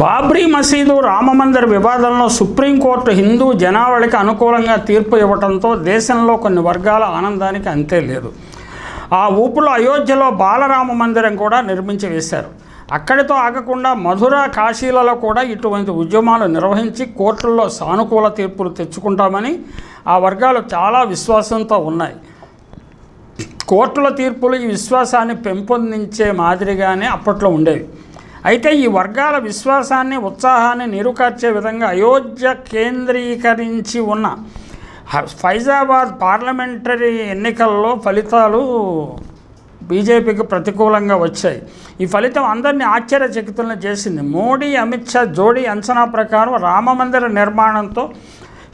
బాబ్రీ మసీదు రామమందిర్ వివాదంలో సుప్రీంకోర్టు హిందూ జనావళికి అనుకూలంగా తీర్పు ఇవ్వడంతో దేశంలో కొన్ని వర్గాల ఆనందానికి అంతే లేదు. ఆ ఊపులో అయోధ్యలో బాలరామ మందిరం కూడా నిర్మించి వేశారు. అక్కడితో ఆగకుండా మధుర కాశీలలో కూడా ఇటువంటి ఉద్యమాలు నిర్వహించి కోర్టుల్లో సానుకూల తీర్పులు తెచ్చుకుంటామని ఆ వర్గాలు చాలా విశ్వాసంతో ఉన్నాయి. కోర్టుల తీర్పులు ఈ విశ్వాసాన్ని పెంపొందించే మాదిరిగానే అప్పట్లో ఉండేవి. అయితే ఈ వర్గాల విశ్వాసాన్ని ఉత్సాహాన్ని నీరుకార్చే విధంగా అయోధ్య కేంద్రీకరించి ఉన్న ఫైజాబాద్ పార్లమెంటరీ ఎన్నికల్లో ఫలితాలు బీజేపీకి ప్రతికూలంగా వచ్చాయి. ఈ ఫలితం అందరినీ ఆశ్చర్యచకితులను చేసింది. మోడీ అమిత్ షా జోడీ అంచనా ప్రకారం రామమందిర నిర్మాణంతో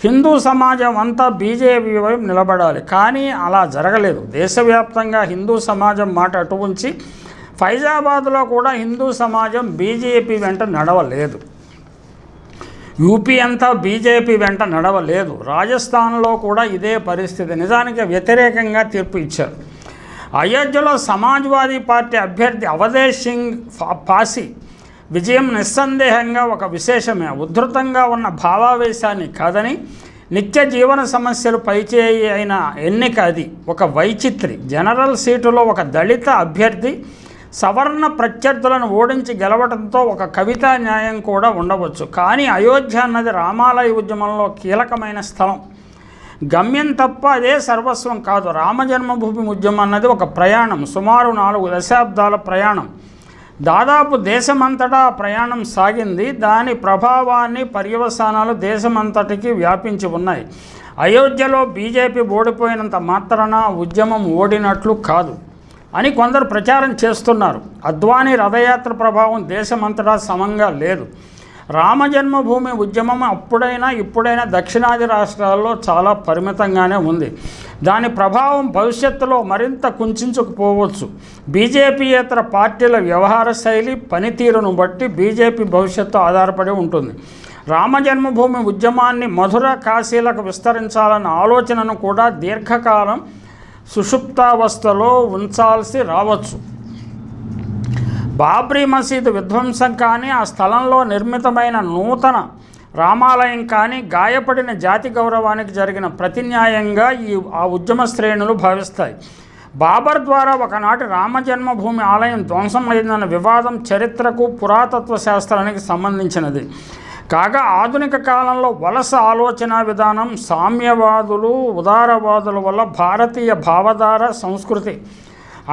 హిందూ సమాజం అంతా బీజేపీ వైపు నిలబడాలి. కానీ అలా జరగలేదు. దేశవ్యాప్తంగా హిందూ సమాజం మాట అటు ఉంచి ఫైజాబాద్లో కూడా హిందూ సమాజం బీజేపీ వెంట నడవలేదు. యూపీ అంతా బీజేపీ వెంట నడవలేదు. రాజస్థాన్లో కూడా ఇదే పరిస్థితి. నిజానికి వ్యతిరేకంగా తీర్పు ఇచ్చారు. అయోధ్యలో సమాజ్వాదీ పార్టీ అభ్యర్థి అవధేష్ సింగ్ ఫా- పాసి విజయం నిస్సందేహంగా ఒక విశేషమే. ఉధృతంగా ఉన్న భావావేశాన్ని కాదని నిత్య జీవన సమస్యలు పైచేయి అయిన ఎన్నిక అది. ఒక వైచిత్రి. జనరల్ సీటులో ఒక దళిత అభ్యర్థి సవర్ణ ప్రత్యర్థులను ఓడించి గెలవడంతో ఒక కవితా న్యాయం కూడా ఉండవచ్చు. కానీ అయోధ్య అన్నది రామాలయ ఉద్యమంలో కీలకమైన స్థలం. గమ్యం తప్ప అదే సర్వస్వం కాదు. రామజన్మభూమి ఉద్యమం అన్నది ఒక ప్రయాణం. సుమారు నాలుగు దశాబ్దాల ప్రయాణం. దాదాపు దేశమంతటా ప్రయాణం సాగింది. దాని ప్రభావాన్ని పర్యవసానాలు దేశమంతటికి వ్యాపించి ఉన్నాయి. అయోధ్యలో బీజేపీ ఓడిపోయినంత మాత్రాన ఉద్యమం ఓడినట్లు కాదు. అని కొందరు ప్రచారం చేస్తున్నారు. అద్వానీ రథయాత్ర ప్రభావం దేశమంతటా సమంగా లేదు. రామజన్మభూమి ఉద్యమం అప్పుడైనా ఇప్పుడైనా దక్షిణాది రాష్ట్రాల్లో చాలా పరిమితంగానే ఉంది. దాని ప్రభావం భవిష్యత్తులో మరింత కుంచుకుపోవచ్చు. బీజేపీయేతర పార్టీల వ్యవహార శైలి పనితీరును బట్టి బీజేపీ భవిష్యత్తు ఆధారపడి ఉంటుంది. రామజన్మభూమి ఉద్యమాన్ని మధుర కాశీలకు విస్తరించాలన్న ఆలోచనను కూడా దీర్ఘకాలం సుషుప్తావస్థలో ఉంచాల్సి రావచ్చు. బాబ్రీ మసీదు విధ్వంసం కానీ ఆ స్థలంలో నిర్మితమైన నూతన రామాలయం కానీ గాయపడిన జాతి గౌరవానికి జరిగిన ప్రతిన్యాయంగా ఈ ఆ ఉద్యమ శ్రేణులు భావిస్తాయి. బాబర్ ద్వారా ఒకనాటి రామజన్మభూమి ఆలయం ధ్వంసమైందన్న వివాదం చరిత్రకు పురాతత్వ శాస్త్రానికి సంబంధించినది. కాగా ఆధునిక కాలంలో వలస ఆలోచన విధానం సామ్యవాదులు ఉదారవాదుల వల్ల భారతీయ భావధార సంస్కృతి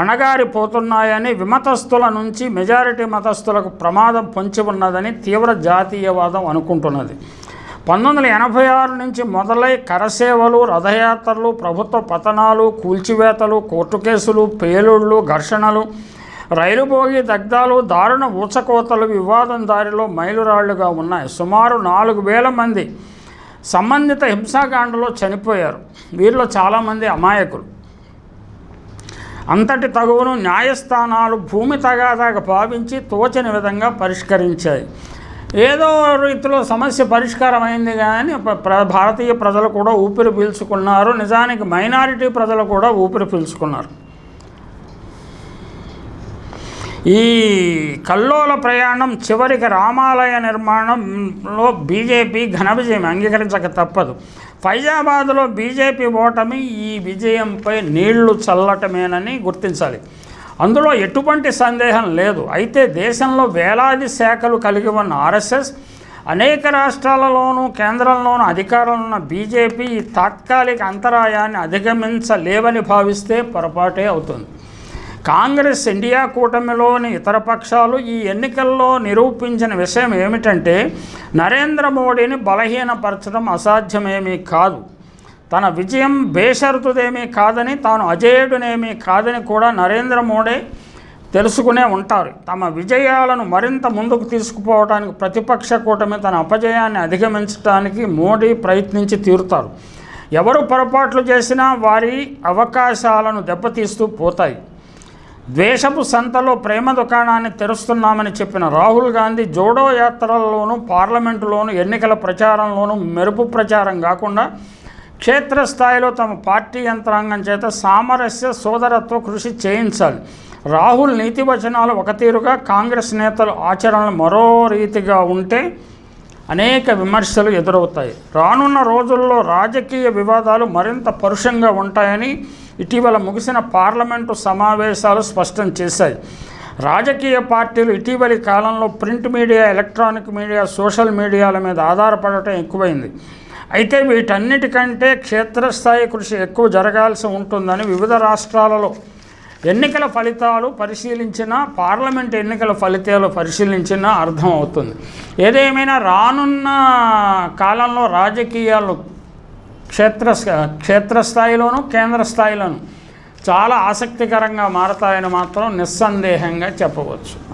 అణగారిపోతున్నాయని విమతస్థుల నుంచి మెజారిటీ మతస్థులకు ప్రమాదం పొంచి ఉన్నదని తీవ్ర జాతీయవాదం అనుకుంటున్నది. పంతొమ్మిది వందల ఎనభై ఆరు నుంచి మొదలై కరసేవలు రథయాత్రలు ప్రభుత్వ పతనాలు కూల్చివేతలు కోర్టు కేసులు పేలుళ్ళు ఘర్షణలు రైలు బోగి దగ్ధాలు దారుణ ఊచకోతలు వివాదం దారిలో మైలురాళ్ళుగా ఉన్నాయి. సుమారు నాలుగు వేల మంది సంబంధిత హింసాకాండలో చనిపోయారు. వీరిలో చాలామంది అమాయకులు. అంతటి తగువను న్యాయస్థానాలు భూమి తగాదాగా భావించి తోచని విధంగా పరిష్కరించాయి. ఏదో రీతిలో సమస్య పరిష్కారం అయింది కానీ ప్ర భారతీయ ప్రజలు కూడా ఊపిరి పీల్చుకున్నారు. నిజానికి మైనారిటీ ప్రజలు కూడా ఊపిరి పీల్చుకున్నారు. ఈ కల్లోల ప్రయాణం చివరికి రామాలయ నిర్మాణంలో బీజేపీ ఘన విజయం అంగీకరించక తప్పదు. ఫైజాబాద్లో బీజేపీ ఓటమి ఈ విజయంపై నీళ్ళు చల్లటమేనని గుర్తించాలి. అందులో ఎటువంటి సందేహం లేదు. అయితే దేశంలో వేలాది శాఖలు కలిగి ఉన్న ఆర్ఎస్ఎస్ అనేక రాష్ట్రాలలోనూ కేంద్రంలోనూ అధికారంలో ఉన్న బీజేపీ ఈ తాత్కాలిక అంతరాయాన్ని అధిగమించలేవని భావిస్తే పొరపాటే అవుతుంది. కాంగ్రెస్ ఇండియా కూటమిలోని ఇతర పక్షాలు ఈ ఎన్నికల్లో నిరూపించిన విషయం ఏమిటంటే నరేంద్ర మోడీని బలహీనపరచడం అసాధ్యమేమీ కాదు. తన విజయం బేషరతుదేమీ కాదని తాను అజేయుడునేమీ కాదని కూడా నరేంద్ర మోడీ తెలుసుకునే ఉంటారు. తమ విజయాలను మరింత ముందుకు తీసుకుపోవడానికి ప్రతిపక్ష కూటమి తన అపజయాన్ని అధిగమించడానికి మోడీ ప్రయత్నించి తీరుతారు. ఎవరు పొరపాట్లు చేసినా వారి అవకాశాలను దెబ్బతీస్తూ పోతాయి. ద్వేషపు సంతలో ప్రేమ దుకాణాన్ని తెరుస్తున్నామని చెప్పిన రాహుల్ గాంధీ జోడో యాత్రల్లోనూ పార్లమెంటులోనూ ఎన్నికల ప్రచారంలోనూ మెరుపు ప్రచారం కాకుండా క్షేత్రస్థాయిలో తమ పార్టీ యంత్రాంగం చేత సామరస్య సోదరత్వ కృషి చేయించాలి. రాహుల్ నీతి వచనాలు ఒక తీరుగా కాంగ్రెస్ నేతలు ఆచరణలు మరో రీతిగా ఉంటే అనేక విమర్శలు ఎదురవుతాయి. రానున్న రోజుల్లో రాజకీయ వివాదాలు మరింత పరుషంగా ఉంటాయని ఇటీవల ముగిసిన పార్లమెంటు సమావేశాలు స్పష్టం చేశాయి. రాజకీయ పార్టీలు ఇటీవలి కాలంలో print media electronic media social మీడియాల మీద ఆధారపడటం ఎక్కువైంది. అయితే వీటన్నిటికంటే క్షేత్రస్థాయి కృషి ఎక్కువ జరగాల్సి ఉంటుందని వివిధ రాష్ట్రాలలో ఎన్నికల ఫలితాలు పరిశీలించినా పార్లమెంట్ ఎన్నికల ఫలితాలు పరిశీలించినా అర్థమవుతుంది ఏదేమైనా రానున్న కాలంలో రాజకీయాలు క్షేత్ర క్షేత్రస్థాయిలోను కేంద్ర స్థాయిలోను చాలా ఆసక్తికరంగా మారతాయని మాత్రం నిస్సందేహంగా చెప్పవచ్చు.